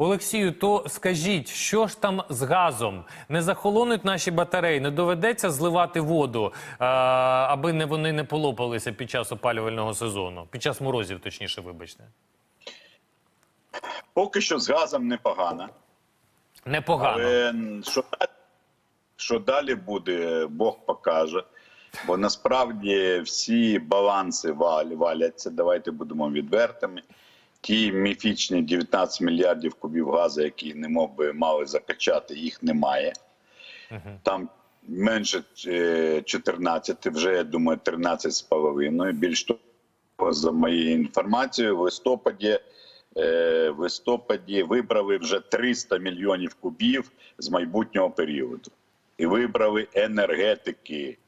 Олексію, то скажіть, що ж там з газом? Не захолонуть наші батареї, не доведеться зливати воду, а, аби не вони не полопалися під час опалювального сезону, під час морозів, точніше, вибачте. Поки що з газом непогано. Непогано. Але що далі, що далі буде, Бог покаже. Бо насправді всі баланси валяться. Давайте будемо відвертими. Ті міфічні 19 мільярдів кубів газу, які не мов би мали закачати, їх немає. Там менше е, 14, вже я думаю, 13 з половиною. Більш того, за моєю інформацією, в листопаді, е, в листопаді вибрали вже 300 мільйонів кубів з майбутнього періоду. І вибрали енергетики.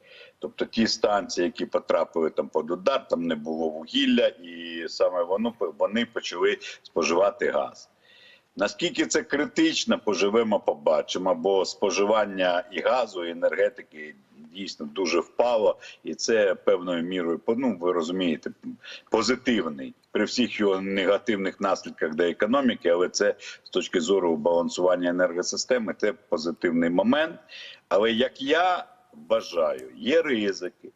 Тобто ті станції, які потрапили там під удар, там не було вугілля, і саме воно вони почали споживати газ. Наскільки це критично, поживемо, побачимо, бо споживання і газу, і енергетики дійсно дуже впало, і це певною мірою, ну ви розумієте, позитивний при всіх його негативних наслідках для економіки, але це з точки зору балансування енергосистеми, це позитивний момент. Але як я вважаю, є ризики.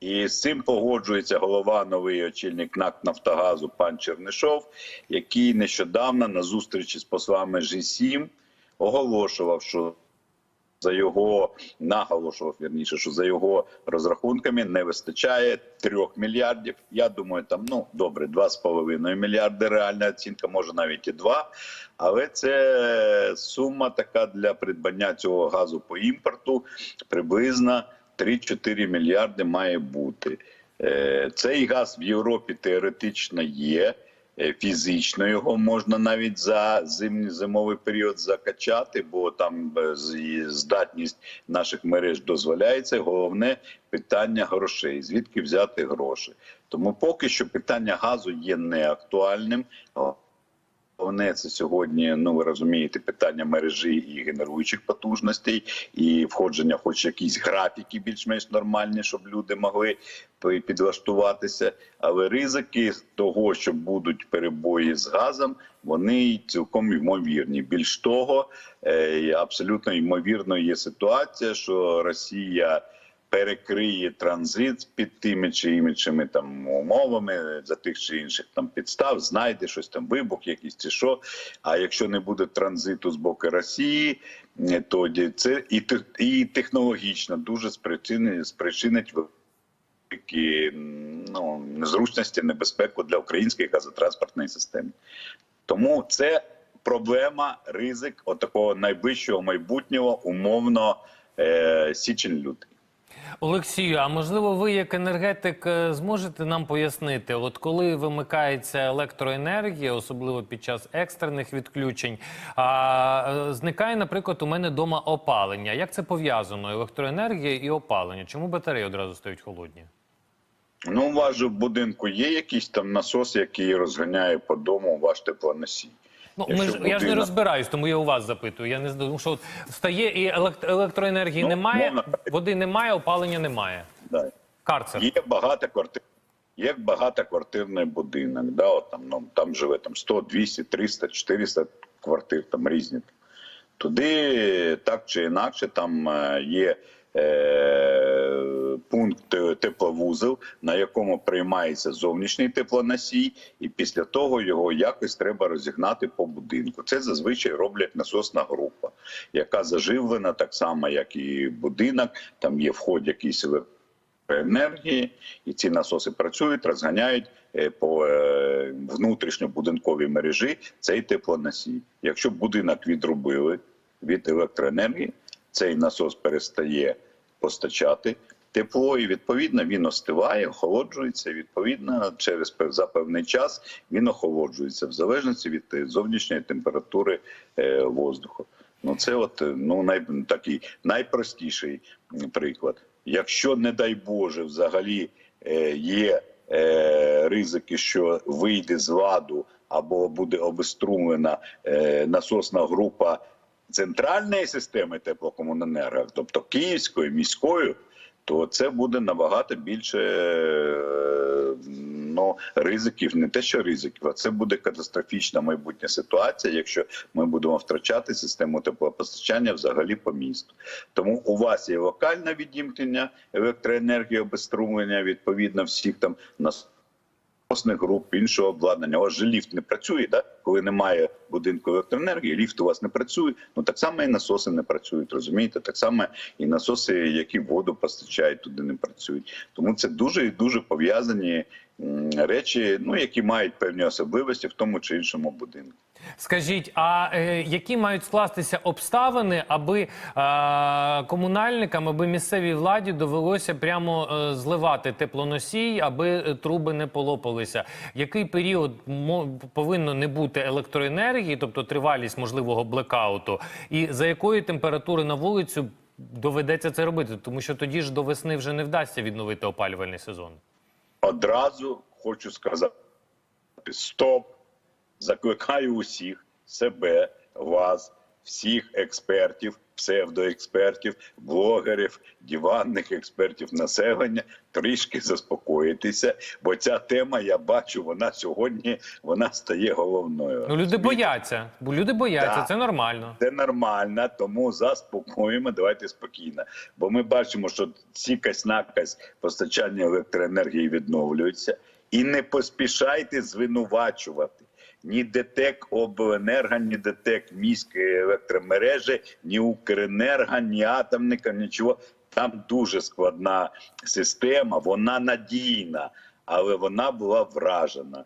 І з цим погоджується голова новий очільник НАК Нафтогазу пан Чернишов, який нещодавно на зустрічі з послами G7 оголошував, що за його наголошував вірніше, що за його розрахунками не вистачає трьох мільярдів. Я думаю, там ну добре, два з половиною мільярди. Реальна оцінка, може навіть і два. Але це сума така для придбання цього газу по імпорту приблизно 3-4 мільярди має бути. Е, Цей газ в Європі теоретично є. Е, Фізично його можна навіть за зимний зимовий період закачати, бо там е, здатність наших мереж дозволяється. Головне питання грошей. Звідки взяти гроші? Тому поки що питання газу є неактуальним. Головне це сьогодні. Ну ви розумієте, питання мережі і генеруючих потужностей, і входження, хоч якісь графіки, більш-менш нормальні, щоб люди могли підлаштуватися. Але ризики того, що будуть перебої з газом, вони цілком ймовірні. Більш того, е, абсолютно ймовірно є ситуація, що Росія перекриє транзит під тими чи іншими там умовами за тих чи інших там підстав, знайде щось там вибух, якийсь чи що. А якщо не буде транзиту з боку Росії, е, тоді це і, і технологічно дуже спричинить, спричинить великі ну, незручності, небезпеку для української газотранспортної системи. Тому це проблема, ризик отакого найближчого майбутнього, умовно е, січень-лютий. Олексію, а можливо, ви як енергетик е, зможете нам пояснити, от коли вимикається електроенергія, особливо під час екстрених відключень, а е, зникає, наприклад, у мене вдома опалення. Як це пов'язано? Електроенергія і опалення? Чому батареї одразу стають холодні? Ну, у вас же в будинку є якийсь там насос, який розганяє по дому ваш теплоносій. Ну, ми ж, я ж не розбираюсь, тому я у вас запитую. Я не знаю, що от стає і елект- електроенергії Ну, немає, мовно. води немає, опалення немає. Да. Карцер. Є багатоквартир, є багатоквартирний будинок. Да, от там, ну, там живе там 100, 200, 300, 400 квартир, там різні. Туди так чи інакше там е, є пункт е, тепловузел, на якому приймається зовнішній теплоносій, і після того його якось треба розігнати по будинку. Це зазвичай роблять насосна група, яка заживлена так само, як і будинок. Там є вход якийсь енергії, і ці насоси працюють, розганяють е, по е, внутрішньобудинковій мережі цей теплоносій. Якщо будинок відрубили від електроенергії, цей насос перестає постачати тепло, і відповідно він остиває, охолоджується. Відповідно, через за певний час він охолоджується в залежності від е, зовнішньої температури е, воздуху. Ну це от е, ну най, такий найпростіший приклад. Якщо, не дай Боже, взагалі є ризики, що вийде з ладу або буде обеструмлена насосна група центральної системи теплокомуненерго, тобто Київської міської, то це буде набагато більше ну, ризиків, не те, що ризиків, а це буде катастрофічна майбутня ситуація, якщо ми будемо втрачати систему теплопостачання взагалі по місту. Тому у вас є локальне відімкнення електроенергії, обеструмлення відповідно всіх там нас насосних груп, іншого обладнання. У вас же ліфт не працює, да? коли немає будинку електроенергії, ліфт у вас не працює. Ну так само і насоси не працюють, розумієте? Так само і насоси, які воду постачають, туди не працюють. Тому це дуже і дуже пов'язані речі, ну які мають певні особливості в тому чи іншому будинку. Скажіть, а е, які мають скластися обставини, аби е, комунальникам, аби місцевій владі довелося прямо е, зливати теплоносій, аби е, труби не полопалися? Який період мо- повинно не бути електроенергії, тобто тривалість можливого блекауту, і за якої температури на вулицю доведеться це робити? Тому що тоді ж до весни вже не вдасться відновити опалювальний сезон. Одразу хочу сказати: стоп! Закликаю усіх себе, вас, всіх експертів, псевдоекспертів, блогерів, диванних експертів населення трішки заспокоїтися, бо ця тема, я бачу, вона сьогодні вона стає головною. Ну люди бояться, бо люди бояться, Так. це нормально. Це нормально, тому заспокоїмо. Давайте спокійно. Бо ми бачимо, що цікась накась постачання електроенергії відновлюється, і не поспішайте звинувачувати. Ні ДТЕК Обленерго, ні ДТЕК міської електромережі, ні Укренерго, ні атомника, нічого. Там дуже складна система, вона надійна, але вона була вражена.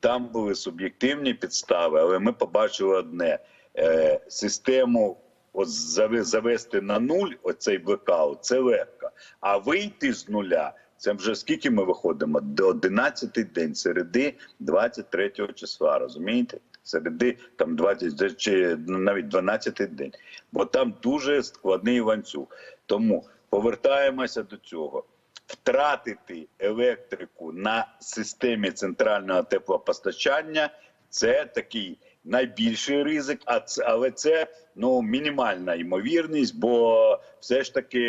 Там були суб'єктивні підстави, але ми побачили одне: е, систему завести на нуль, оцей блекаут, це легко. А вийти з нуля. Це вже скільки ми виходимо? До 11 день, середи 23 числа, розумієте? Середи там 20 чи навіть 12 день. Бо там дуже складний ланцюг. Тому повертаємося до цього втратити електрику на системі центрального теплопостачання це такий найбільший ризик, а але це ну мінімальна ймовірність, бо все ж таки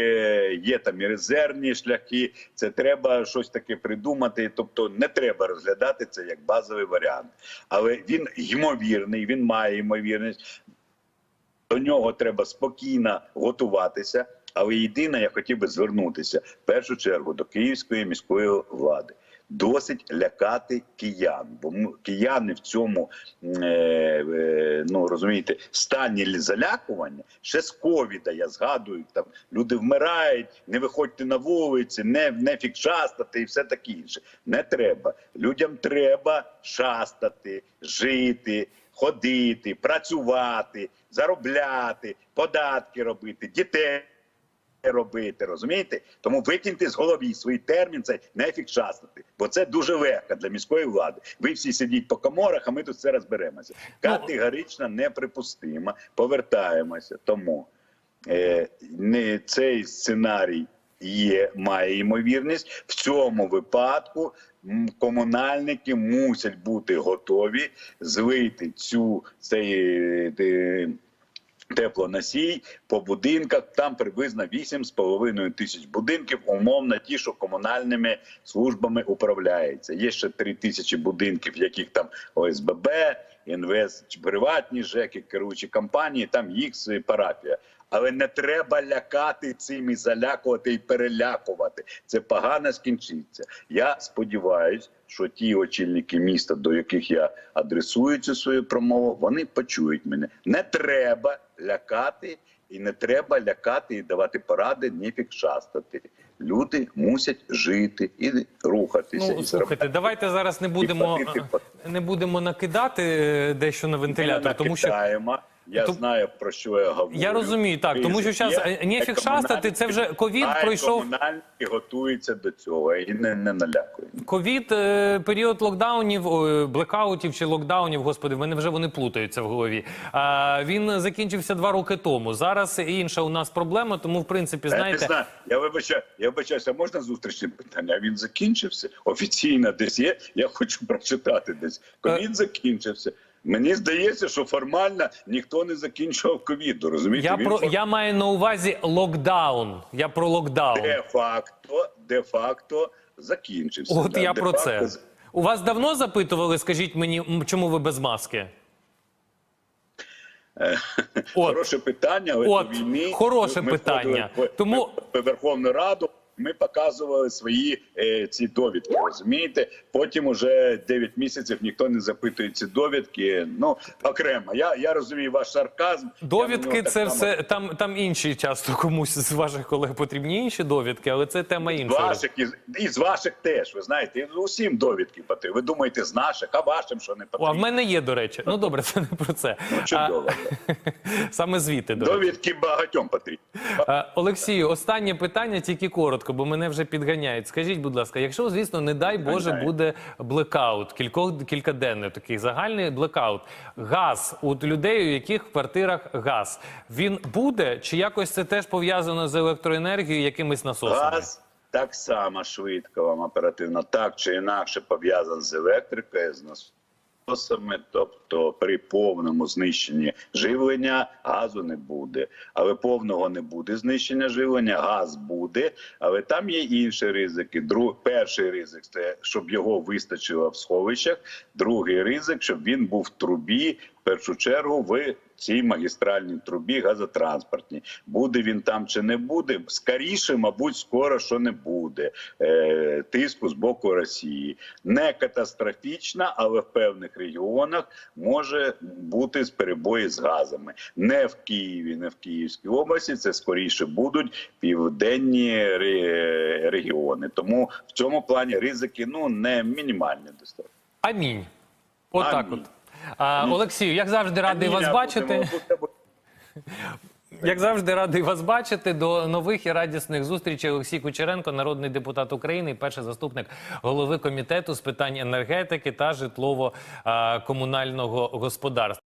є там і резервні шляхи. Це треба щось таке придумати. Тобто не треба розглядати це як базовий варіант, але він ймовірний, він має ймовірність. До нього треба спокійно готуватися. Але єдине, я хотів би звернутися в першу чергу до київської міської влади. Досить лякати киян, бо кияни в цьому е, е, ну розумієте стані залякування ще з ковіда. Я згадую, там люди вмирають, не виходьте на вулиці, не, не фік шастати і все таке інше. Не треба. Людям треба шастати, жити, ходити, працювати, заробляти, податки робити, дітей робити, розумієте? Тому викиньте з голові свій термін, це нефік шастати, бо це дуже легко для міської влади. Ви всі сидіть по коморах, а ми тут все розберемося. Категорично неприпустимо. Повертаємося. Тому е, не цей сценарій. Є має ймовірність в цьому випадку. Комунальники мусять бути готові злити цю цей е, теплоносій по будинках. Там приблизно 8,5 тисяч будинків, умовно ті, що комунальними службами управляється. Є ще 3 тисячі будинків, яких там ОСББ, інвест, приватні ЖЕКи, керуючі компанії, там їх парафія. Але не треба лякати цим і залякувати і перелякувати. Це погано скінчиться. Я сподіваюся, що ті очільники міста, до яких я адресую цю свою промову, вони почують мене. Не треба лякати, і не треба лякати і давати поради, ніфік шастати. Люди мусять жити і рухатися. Ну і слухайте, давайте зараз не будемо не будемо накидати е, дещо на вентилятор, тому що. Я То- знаю про що я говорю. Я розумію, так, тому що Є е, нефік шастати, це вже ковід пройшов. Комунальники готуються до цього і не, не налякують. Ковід, е, період локдаунів, блекаутів чи локдаунів, господи, вони вже вони плутаються в голові. А, він закінчився два роки тому. Зараз інша у нас проблема, тому в принципі, Я знаєте, знаю, я вибачаю, я вибачаюся, можна зустрічне питання? Він закінчився? Офіційно десь є. Я хочу прочитати десь. Е, Він закінчився. Мені здається, що формально ніхто не закінчував ковіду. Розумієте, Я Він про фор- я маю на увазі локдаун. Я про локдаун. де-факто, де-факто закінчився. От Да, я про де-факто це. У вас давно запитували, скажіть мені, чому ви без маски? От. Хороше питання, От, до війни хороше ми питання. Тому- Верховну Раду. Ми показували свої е, ці довідки. Розумієте? Потім уже 9 місяців ніхто не запитує ці довідки. Ну окремо. Я, я розумію ваш сарказм. Довідки це само- все там, там інші часто комусь з ваших колег потрібні інші довідки, але це тема інша. ваших і, і з ваших теж. Ви знаєте, усім довідки потрібні. Ви думаєте, з наших, а вашим що не О, а в мене є, до речі. Ну добре, це не про це. Ну, чудово. А, саме звідти, до речі. Довідки багатьом потрібні. Олексію, останнє питання тільки коротко, бо мене вже підганяють. Скажіть, будь ласка, якщо, звісно, не дай Боже, буде блекаут, кількох кількаденний такий загальний блекаут. Газ у людей, у яких в квартирах газ, він буде чи якось це теж пов'язано з електроенергією, якимись насосами? Газ так само швидко вам оперативно, так чи інакше пов'язаний з електрикою, з насосами. Тобто при повному знищенні живлення газу не буде. Але повного не буде знищення живлення, газ буде. Але там є інші ризики. Друг, перший ризик це щоб його вистачило в сховищах. Другий ризик, щоб він був в трубі. В першу чергу в цій магістральній трубі газотранспортній. Буде він там чи не буде? Скоріше, мабуть, скоро що не буде е, тиску з боку Росії. Не катастрофічна, але в певних регіонах може бути з перебої з газами. Не в Києві, не в Київській області. Це скоріше будуть південні регіони. Тому в цьому плані ризики ну не мінімальні достатньо. Амінь. Отак от. А, Олексію, як завжди, радий вас бачити. Як завжди, радий вас бачити. До нових і радісних зустрічей. Олексій Кучеренко, народний депутат України, і перший заступник голови комітету з питань енергетики та житлово-комунального господарства.